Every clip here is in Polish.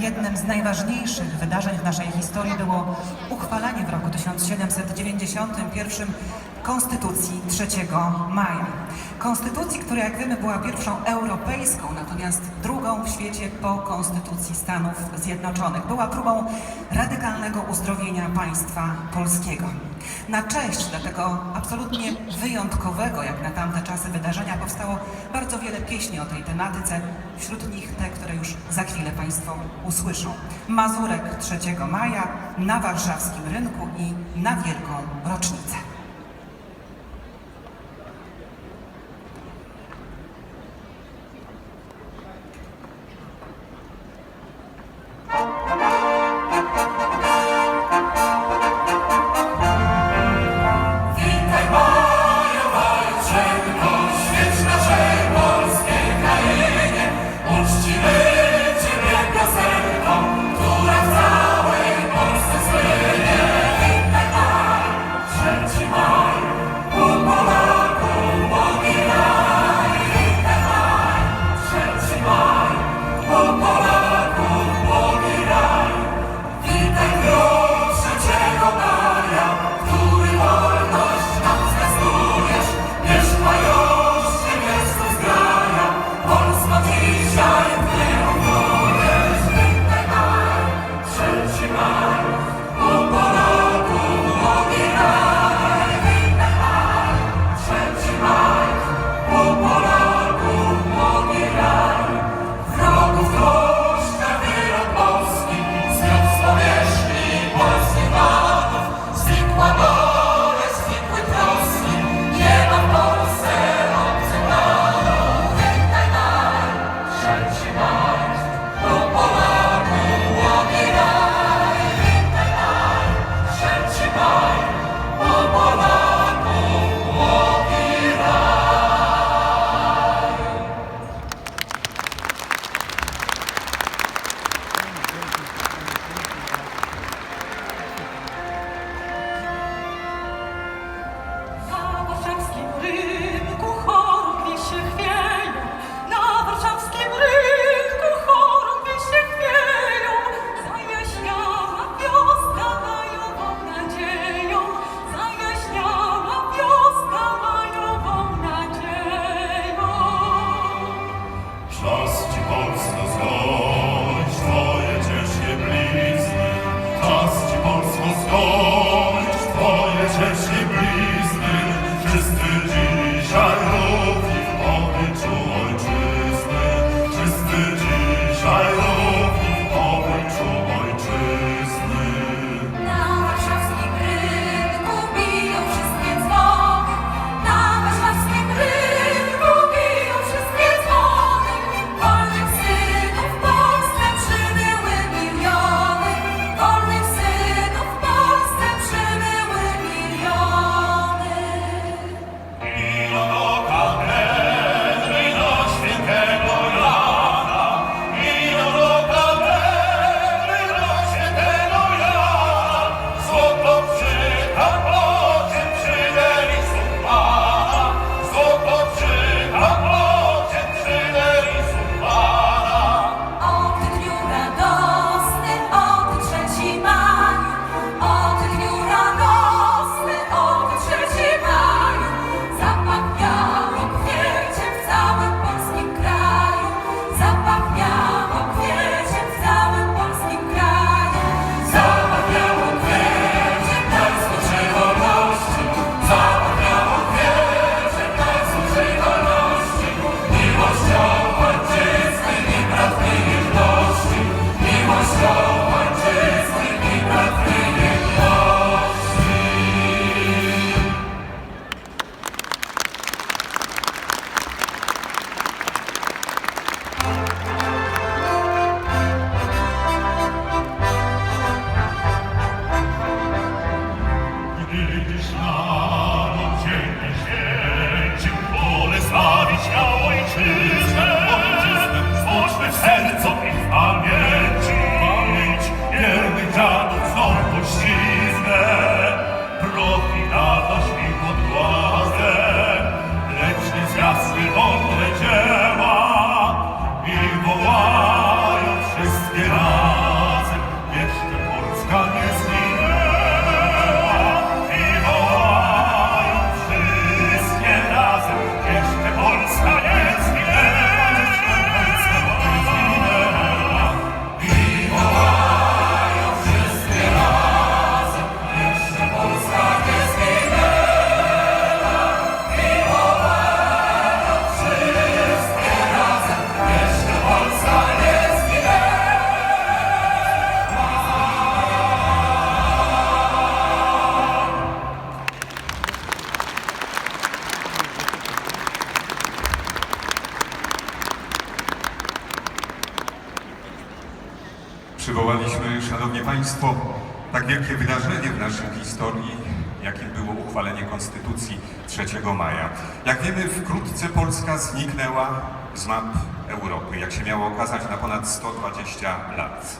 Jednym z najważniejszych wydarzeń w naszej historii było uchwalenie w roku 1791 Konstytucji 3 maja. Konstytucji, która jak wiemy była pierwszą europejską, natomiast drugą w świecie po Konstytucji Stanów Zjednoczonych. Była próbą radykalnego uzdrowienia państwa polskiego. Na cześć dla tego absolutnie wyjątkowego, jak na tamte czasy, wydarzenia powstało bardzo wiele pieśni o tej tematyce, wśród nich te, które już za chwilę Państwo usłyszą. Mazurek 3 maja, na warszawskim rynku i na Wielką Rocznicę. Państwo, tak wielkie wydarzenie w naszej historii, jakim było uchwalenie Konstytucji 3 maja. Jak wiemy, wkrótce Polska zniknęła z map Europy, jak się miało okazać na ponad 120 lat.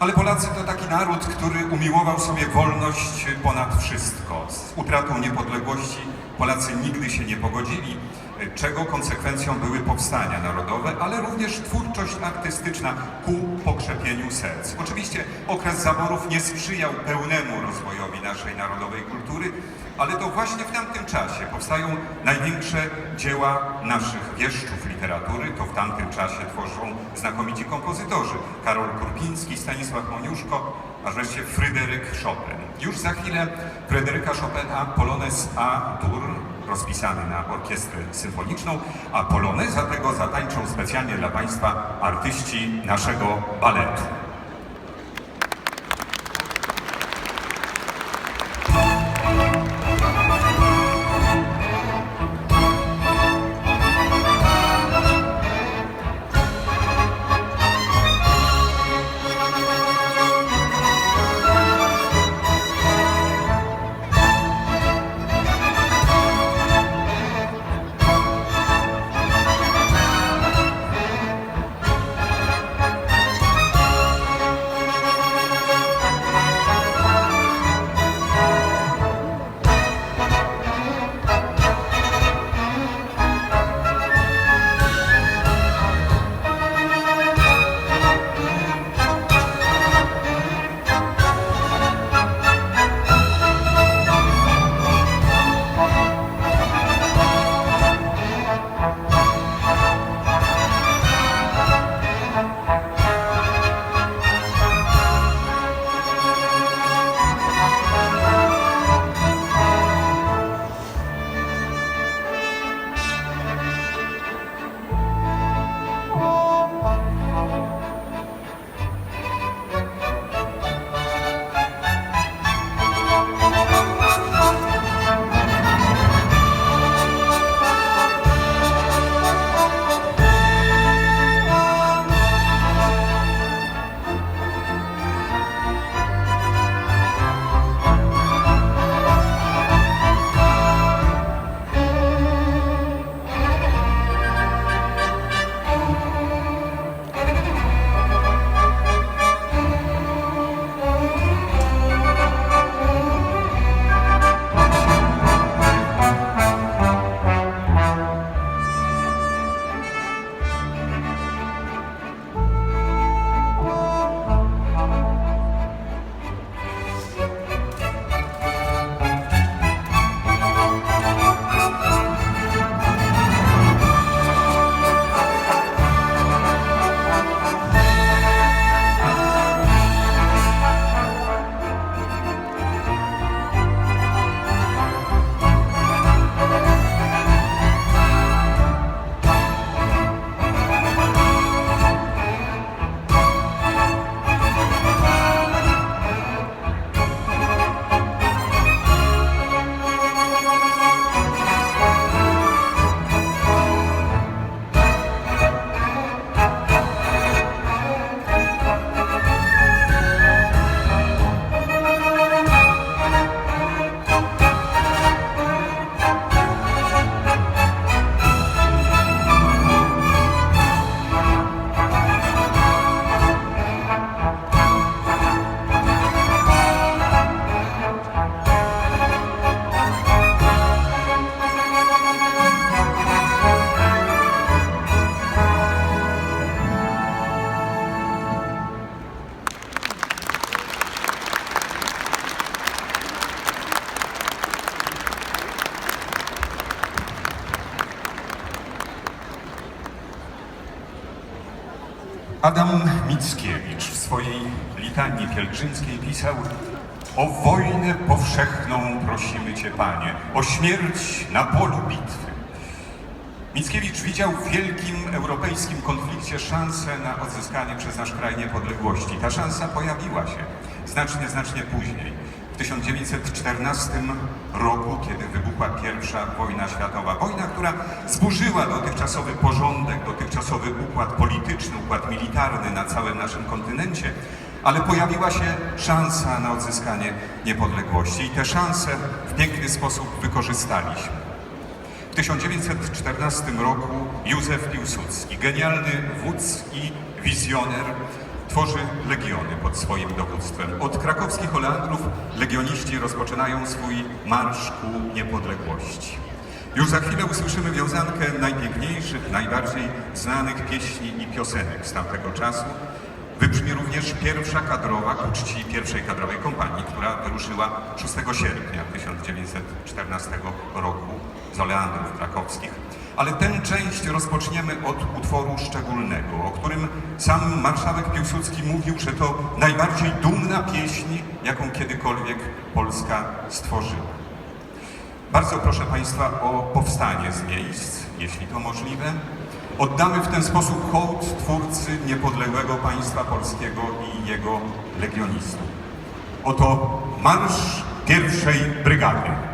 Ale Polacy to taki naród, który umiłował sobie wolność ponad wszystko. Z utratą niepodległości Polacy nigdy się nie pogodzili, czego konsekwencją były powstania narodowe, ale również twórczość artystyczna ku pokrzepieniu serc. Oczywiście okres zaborów nie sprzyjał pełnemu rozwojowi naszej narodowej kultury, ale to właśnie w tamtym czasie powstają największe dzieła naszych wieszczów literatury. To w tamtym czasie tworzą znakomici kompozytorzy. Karol Kurpiński, Stanisław Moniuszko, a wreszcie Fryderyk Chopin. Już za chwilę Fryderyka Chopina Polones A-dur rozpisany na orkiestrę symfoniczną, a poloneza tego zatańczą specjalnie dla Państwa artyści naszego baletu. Pielgrzymskiej pisał O wojnę powszechną prosimy Cię, Panie, o śmierć na polu bitwy. Mickiewicz widział w wielkim europejskim konflikcie szansę na odzyskanie przez nasz kraj niepodległości. Ta szansa pojawiła się znacznie, znacznie później. W 1914 roku, kiedy wybuchła pierwsza wojna światowa. Wojna, która zburzyła dotychczasowy porządek, dotychczasowy układ polityczny, układ militarny na całym naszym kontynencie, ale pojawiła się szansa na odzyskanie niepodległości i tę szansę w piękny sposób wykorzystaliśmy. W 1914 roku Józef Piłsudski, genialny wódz i wizjoner, tworzy legiony pod swoim dowództwem. Od krakowskich Oleandrów legioniści rozpoczynają swój marsz ku niepodległości. Już za chwilę usłyszymy wiązankę najpiękniejszych, najbardziej znanych pieśni i piosenek z tamtego czasu. Wybrzmi również pierwsza kadrowa ku czci pierwszej kadrowej kompanii, która wyruszyła 6 sierpnia 1914 roku z Oleandrów krakowskich. Ale tę część rozpoczniemy od utworu szczególnego, o którym sam marszałek Piłsudski mówił, że to najbardziej dumna pieśń, jaką kiedykolwiek Polska stworzyła. Bardzo proszę Państwa o powstanie z miejsc, jeśli to możliwe. Oddamy w ten sposób hołd twórcy niepodległego państwa polskiego i jego legionistów. Oto marsz pierwszej brygady.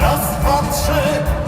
Raz, dwa, trzy.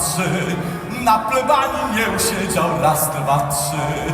Trzy. Na plebanii nie usiedział, raz, dwa, trzy.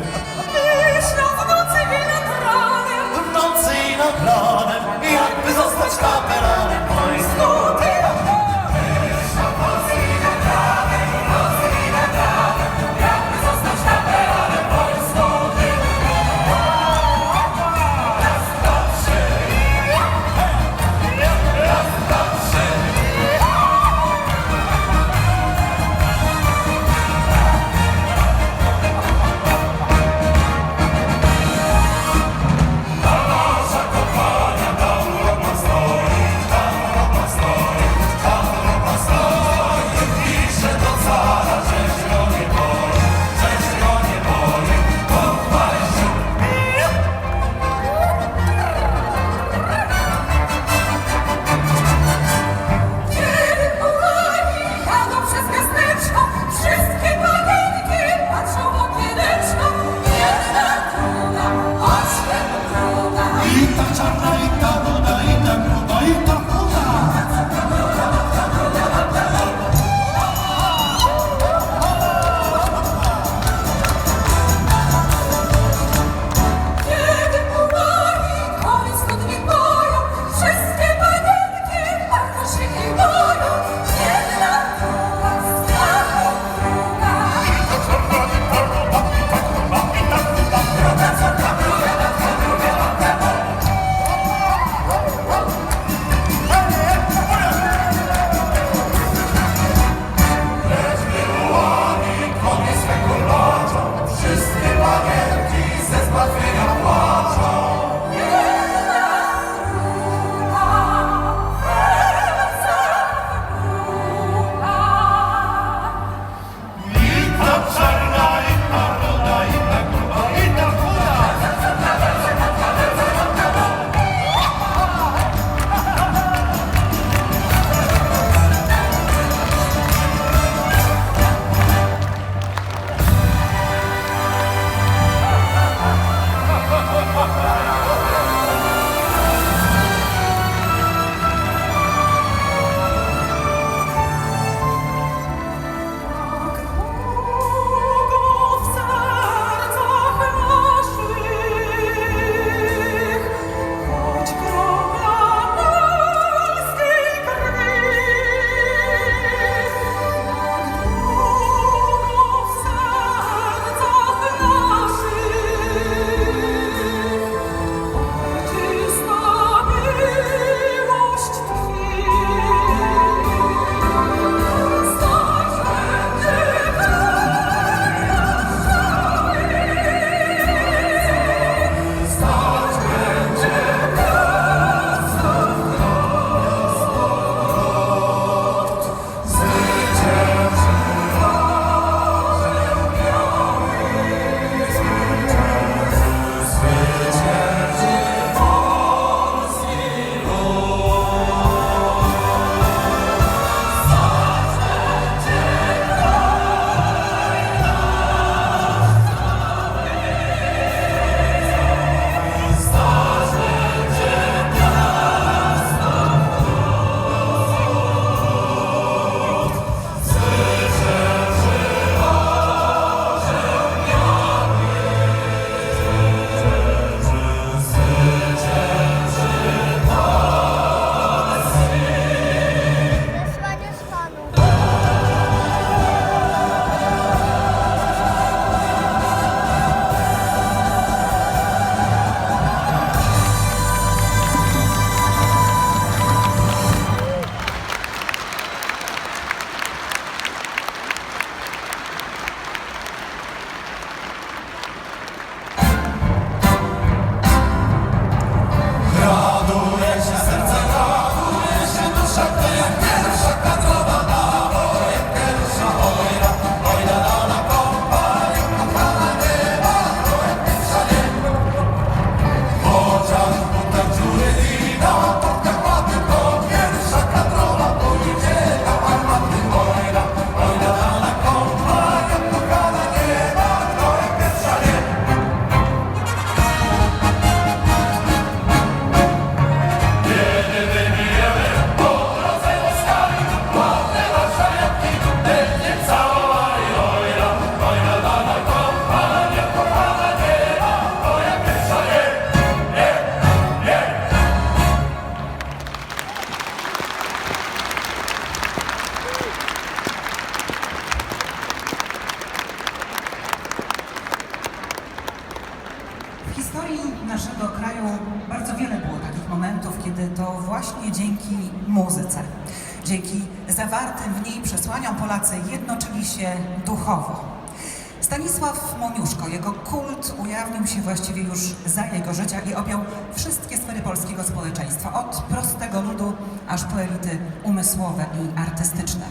Moniuszko, jego kult ujawnił się właściwie już za jego życia i objął wszystkie sfery polskiego społeczeństwa, od prostego ludu aż po elity umysłowe i artystyczne.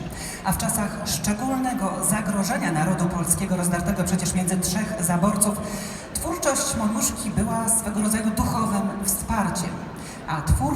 A w czasach szczególnego zagrożenia narodu polskiego, rozdartego przecież między trzech zaborców, twórczość Moniuszki była swego rodzaju duchowym wsparciem, a twór